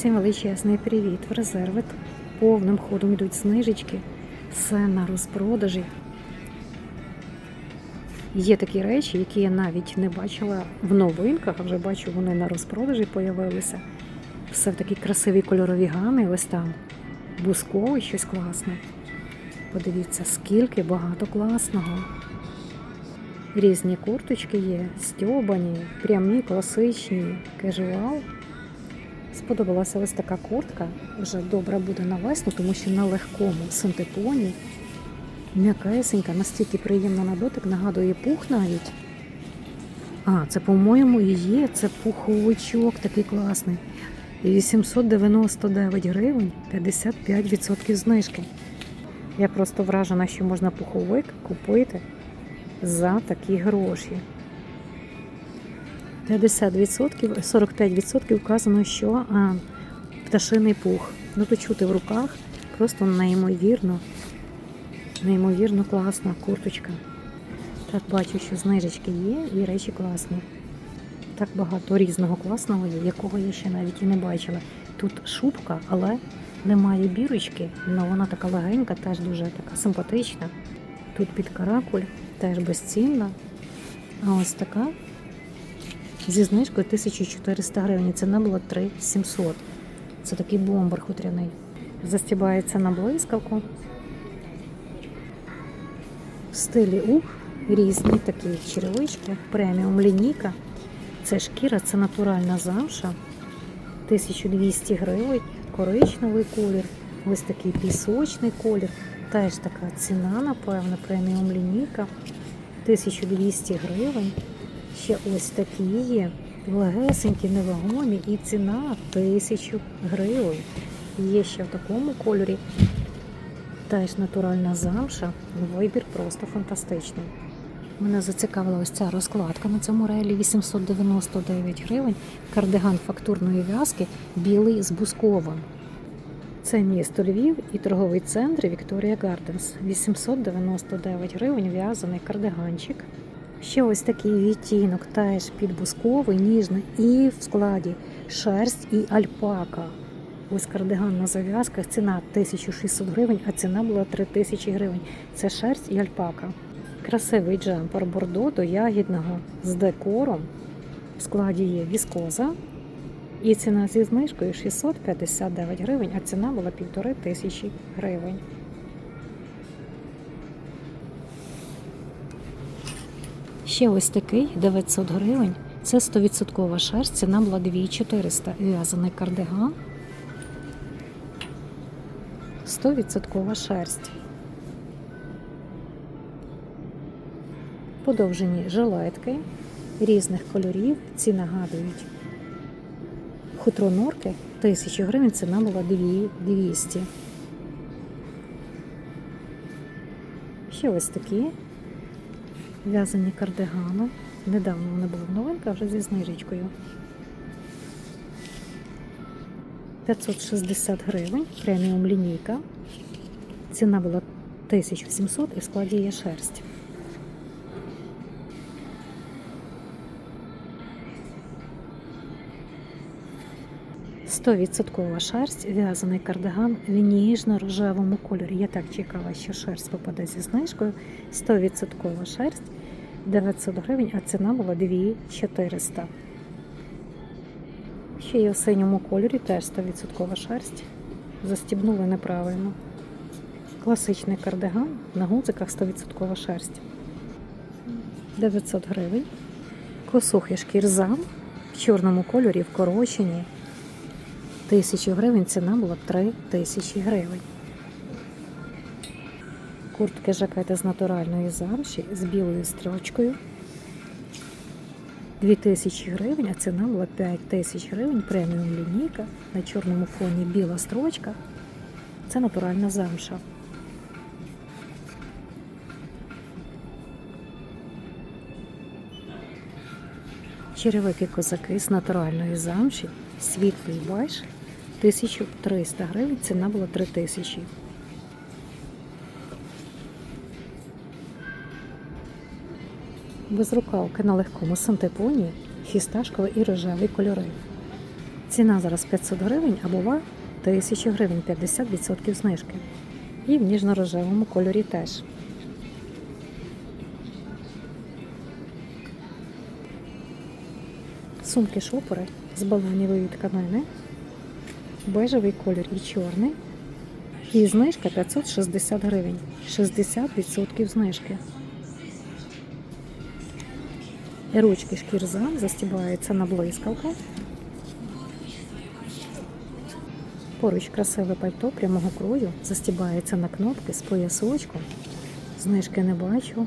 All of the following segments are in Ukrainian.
Всім величезний привіт! В резервит. Повним ходом йдуть знижечки. Все на розпродажі. Є такі речі, які я навіть не бачила в новинках, а вже бачу, вони на розпродажі появилися. Все в такій красивій кольоровій гамі. Ось там бусковий щось класне. Подивіться, скільки багато класного. Різні курточки є, стьобані, прямі, класичні, кежуал. Сподобалася ось така куртка. Вже добре буде на весну, тому що на легкому синтепоні. М'якесенька, настільки приємна на дотик, нагадує пух навіть. А, це, по-моєму, і є. Це пуховичок такий класний. 899 гривень, 55% знижки. Я просто вражена, що можна пуховик купити за такі гроші. 50%, 45% вказано, що а, пташиний пух. Ну то чути в руках просто неймовірно, неймовірно класна курточка. Так бачу, що знижечки є і речі класні. Так багато різного класного є, якого я ще навіть і не бачила. Тут шубка, але немає бірочки, але вона така легенька, теж дуже така симпатична. Тут під каракуль, теж безцінна. А ось така зі знижкою 1400 гривень. Ціна була 3700. Це такий бомбер хутряний. Застібається на блискавку. В стилі ух, різні такі черевички, преміум лінійка. Це шкіра, це натуральна замша. 1200 гривень, коричневий колір, ось такий пісочний колір. Теж така ціна, напевно, преміум лінійка. 1200 гривень. Ще ось такі є. Легесенькі, невагомі і ціна 1000 гривень. Є ще в такому кольорі. Теж натуральна замша. Вибір просто фантастичний. Мене зацікавила ось ця розкладка на цьому релі 899 гривень. Кардиган фактурної в'язки білий з бусковим. Це місто Львів і торговий центр Вікторія Гарденс. 899 гривень в'язаний кардиганчик. Ще ось такий відтінок, теж підбусковий, ніжний, і в складі шерсть і альпака. Ось кардиган на зав'язках, ціна 1600 гривень, а ціна була 3000 гривень. Це шерсть і альпака. Красивий джемпер бордо до ягідного з декором. В складі є віскоза. І ціна зі знижкою 659 гривень, а ціна була 1500 гривень. Ще ось такий 900 гривень. Це 100% шерсть, ціна була 2400. В'язаний кардиган. 100% шерсть. Подовжені жилетки різних кольорів. Ці нагадують хутро норки 1000 гривень, ціна була 200. Ще ось такі в'язані кардигани. Недавно вони були в новинках, вже зі знижечкою. 560 гривень, преміум лінійка. Ціна була 1700 і в складі є шерсть. Стовідсоткова шерсть, в'язаний кардиган в ніжно-рожевому кольорі. Я так чекала, що шерсть попаде зі знижкою. 100% шерсть 900 гривень, а ціна була 2400. Ще є в синьому кольорі, теж 100% шерсть. Застібнули неправильно. Класичний кардиган на гудзиках 100% шерсть. 900 гривень. Косухи шкірзам в чорному кольорі вкорочені. Тисячу гривень ціна була 3 тисячі гривень. Куртки жакети з натуральної замші з білою строчкою. 2 тисячі гривень, а ціна була 5 тисяч гривень. Преміум лінійка. На чорному фоні біла строчка. Це натуральна замша. Черевики козаки з натуральної замші, світлий баш, 1300 гривень, ціна була 3000. Безрукавки на легкому синтепоні, фісташковий і рожевий кольори. Ціна зараз 500 гривень, а була 1000 гривень, 50% знижки. І в ніжно-рожевому кольорі теж. Сумки шопери з балонівої тканини, бежевий колір і чорний. І знижка 560 гривень, 60% знижки. Ручки шкірза застібаються на блискавку. Поруч красиве пальто прямого крою застібається на кнопки з поясочком. Знижки не бачу.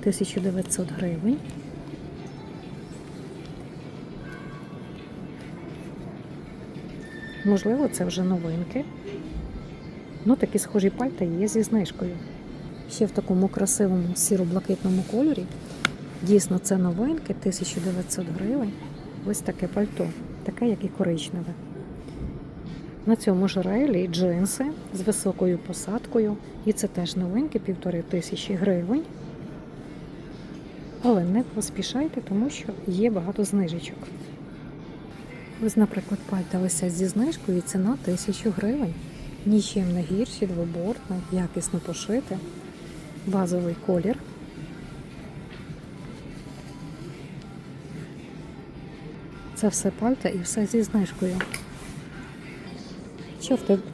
1900 гривень. Можливо, це вже новинки. Ну, такі схожі пальта є зі знижкою. Ще в такому красивому сіро-блакитному кольорі. Дійсно, це новинки, 1900 гривень. Ось таке пальто, таке, як і коричневе. На цьому ж рейлі джинси з високою посадкою. І це теж новинки, півтори тисячі гривень. Але не поспішайте, тому що є багато знижечок. Ось, наприклад, пальта висять зі знижкою ціна 1000 гривень. Нічим не гірші, двобортне, якісно пошите, базовий колір. Це все пальта і все зі знижкою.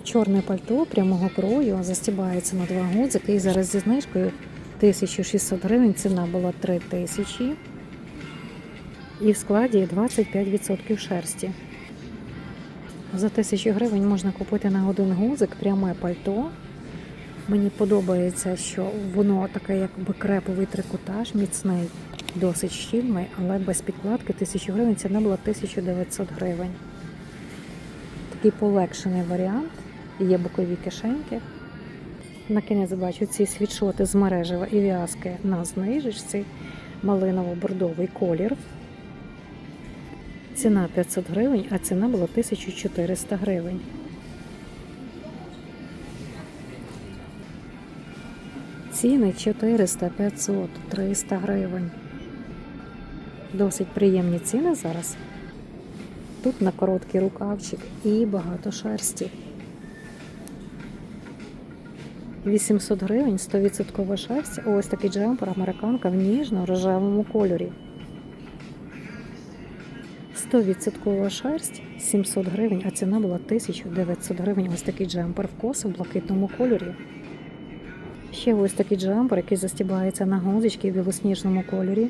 Чорне пальто прямого крою застібається на два гудзики і зараз зі знижкою 1600 гривень. Ціна була 3000 і в складі 25% шерсті. За 1000 гривень можна купити на один гудзик пряме пальто. Мені подобається, що воно таке, якби креповий трикотаж, міцний, досить щільний, але без підкладки 1000 гривень ціна була 1900 гривень. Такий полегшений варіант. Є бокові кишеньки. На кінець бачу ці світшоти з мережева і в'язки на знижечці. Малиново-бордовий колір. Ціна 500 гривень, а ціна була 1400 гривень. Ціни 400, 500, 300 гривень. Досить приємні ціни зараз. Тут на короткий рукавчик і багато шерсті. 800 гривень, 100% шерсть. Ось такий джемпер американка в ніжно-рожевому кольорі. 100% шерсть 700 гривень, а ціна була 1900 гривень. Ось такий джемпер в коси в блакитному кольорі. Ще ось такий джемпер, який застібається на гузочки в білосніжному кольорі.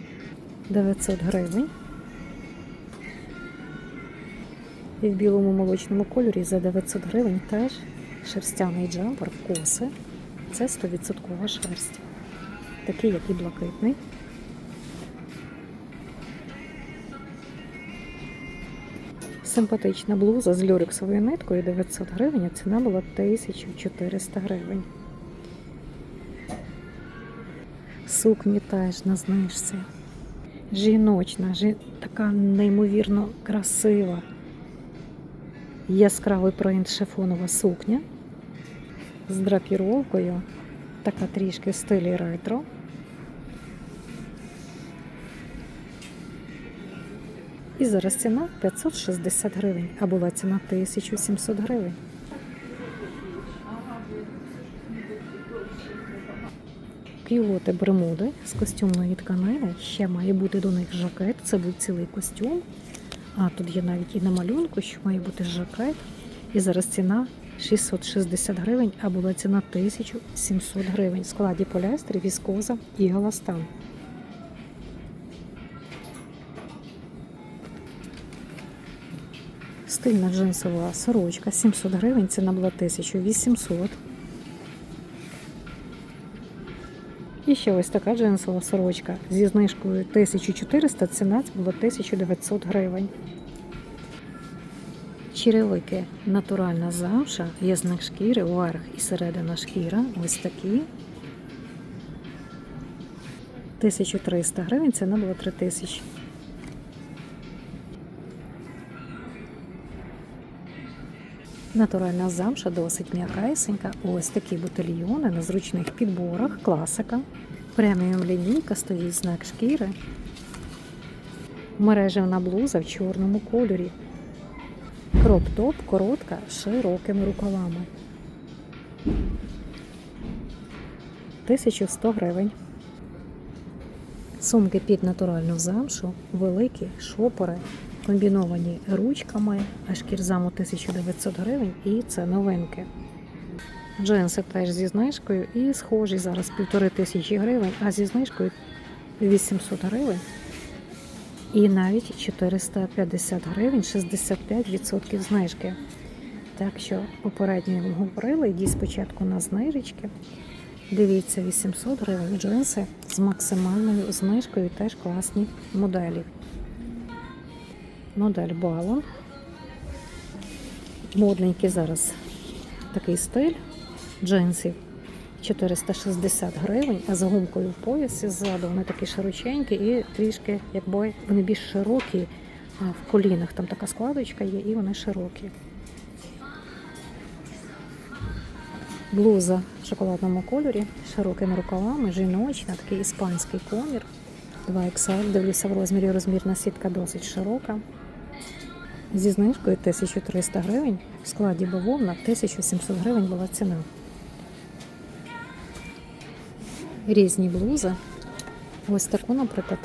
900 гривень. І в білому молочному кольорі за 900 гривень теж шерстяний джемпер в коси. Це 100% шерсть. Такий, як і блакитний. Симпатична блуза з люрексовою ниткою 900 гривень, а ціна була 1400 гривень. Сукні теж на знижці. Жіночна, жі... така неймовірно красива. Яскравий принт шифонова сукня з драпіровкою, така трішки в стилі ретро. І зараз ціна 560 гривень, а була ціна 1700 гривень. Кюлоти бремуди з костюмної тканини. Ще має бути до них жакет. Це був цілий костюм. А тут є навіть і на малюнку, що має бути жакет. І зараз ціна 660 гривень, а була ціна 1700 гривень. В складі поліестер, віскоза і галастан. Стильна джинсова сорочка 700 гривень, ціна була 1800. І ще ось така джинсова сорочка зі знижкою 1400, ціна була 1900 гривень. Черевики натуральна замша, є шкіри, верх і середина шкіра. Ось такі. 1300 гривень, ціна була 3000. Натуральна замша досить м'якайсенька. Ось такі бутильйони на зручних підборах, класика. Преміум лінійка стоїть знак шкіри. Мережевна блуза в чорному кольорі. Кроп-топ коротка з широкими рукавами. 1100 гривень. Сумки під натуральну замшу, великі, шопори, комбіновані ручками, а шкірзаму 1900 гривень і це новинки. Джинси теж зі знижкою і схожі зараз півтори тисячі гривень, а зі знижкою 800 гривень. І навіть 450 гривень, 65% знижки. Так що попередньо я вам говорила, йдіть спочатку на знижечки. Дивіться, 800 гривень джинси з максимальною знижкою, теж класні моделі. Модель Балон. Модненький зараз такий стиль джинсів. 460 гривень, а з гумкою в поясі ззаду вони такі широченькі і трішки, якби вони більш широкі, а в колінах там така складочка є, і вони широкі. Блуза в шоколадному кольорі, широкими рукавами, жіночна, такий іспанський комір. 2XL, дивлюся в розмірі, розмірна сітка досить широка. Зі знижкою 1300 гривень, в складі бавовна 1700 гривень була ціна. Різні блузи. Ось таку, наприклад,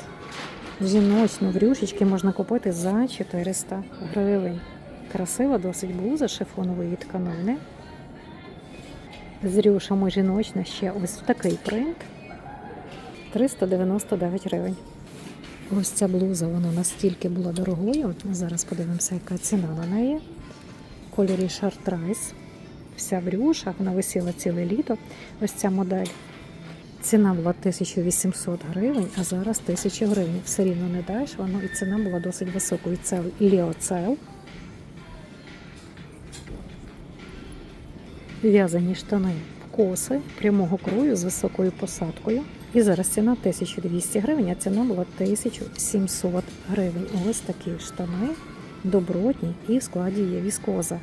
жіночну в рюшечки можна купити за 400 гривень. Красива досить блуза шифонової тканини. З рюшами жіночна ще ось такий принт. 399 гривень. Ось ця блуза, вона настільки була дорогою. Зараз подивимося, яка ціна на неї. Кольорі Шартрайс. Вся в рюшах, вона висіла ціле літо. Ось ця модель. Ціна була 1800 гривень, а зараз 1000 гривень. Все рівно не дешево, ну і ціна була досить високою. Це Ліоцел. В'язані штани в коси прямого крою з високою посадкою. І зараз ціна 1200 гривень, а ціна була 1700 гривень. Ось такі штани добротні і в складі є віскоза.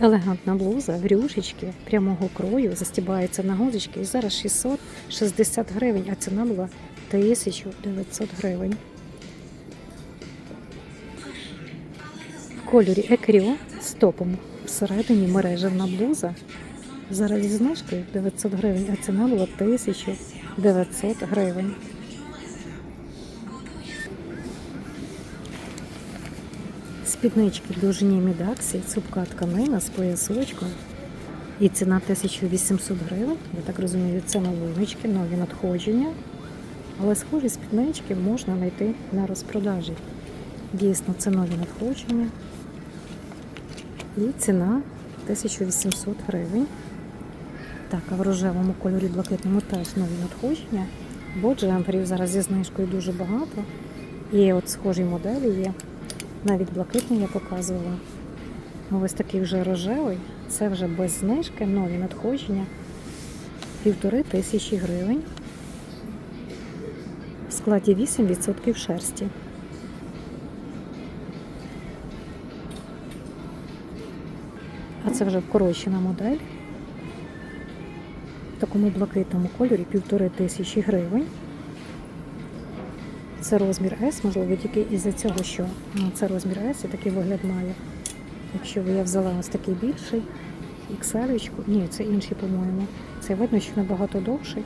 Елегантна блуза в рюшечки прямого крою застібається на гузочки і зараз 660 гривень, а ціна була 1900 гривень. Кольорі екріо з топом всередині мережевна блуза. Зараз зі знижкою 900 гривень, а ціна була 1900 гривень. Спіднички в довжині мідаксі, цупка тканина з поясочком. І ціна 1800 гривень. Я так розумію, це новиночки, нові надходження. Але схожі спіднички можна знайти на розпродажі. Дійсно, це нові надходження. І ціна 1800 гривень. Так, а в рожевому кольорі блакитному теж нові надходження. Бо джемперів зараз зі знижкою дуже багато. І от схожі моделі є. Навіть блакитний я показувала. Ось такий вже рожевий. Це вже без знижки, нові надходження. Півтори тисячі гривень. В складі 8% шерсті. А це вже вкорочена модель. В такому блакитному кольорі півтори тисячі гривень. Це розмір S, можливо, тільки із-за цього, що ну, це розмір S і такий вигляд має. Якщо я взяла ось такий більший, XL, ні, це інший, по-моєму. Це видно, що набагато довший.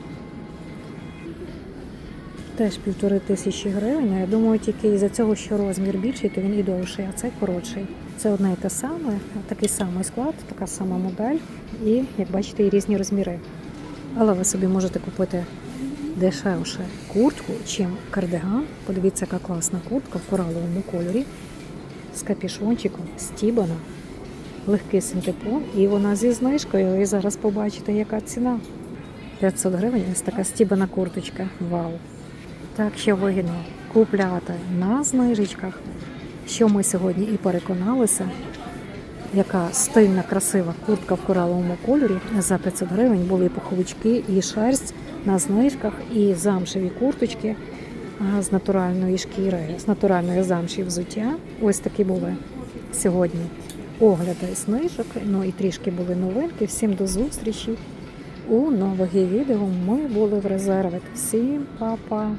Теж півтори тисячі гривень. Я думаю, тільки із-за цього, що розмір більший, то він і довший, а цей коротший. Це одне і те саме, такий самий склад, така сама модель, і, як бачите, і різні розміри. Але ви собі можете купити дешевше куртку, чим кардиган. Подивіться, яка класна куртка в кораловому кольорі з капішончиком, стібана, легкий синтепон, і вона зі знижкою. І зараз побачите, яка ціна. 500 гривень ось така стібана курточка. Вау! Так що вигідно купляти на знижечках, що ми сьогодні і переконалися, яка стильна, красива куртка в кораловому кольорі. За 500 гривень були і пуховички, і шерсть на знижках, і замшеві курточки з натуральної шкіри, з натуральної замші взуття. Ось такі були сьогодні огляди знижок. Ну і трішки були новинки. Всім до зустрічі. у нових відео. Ми були в резерві. Всім па-па!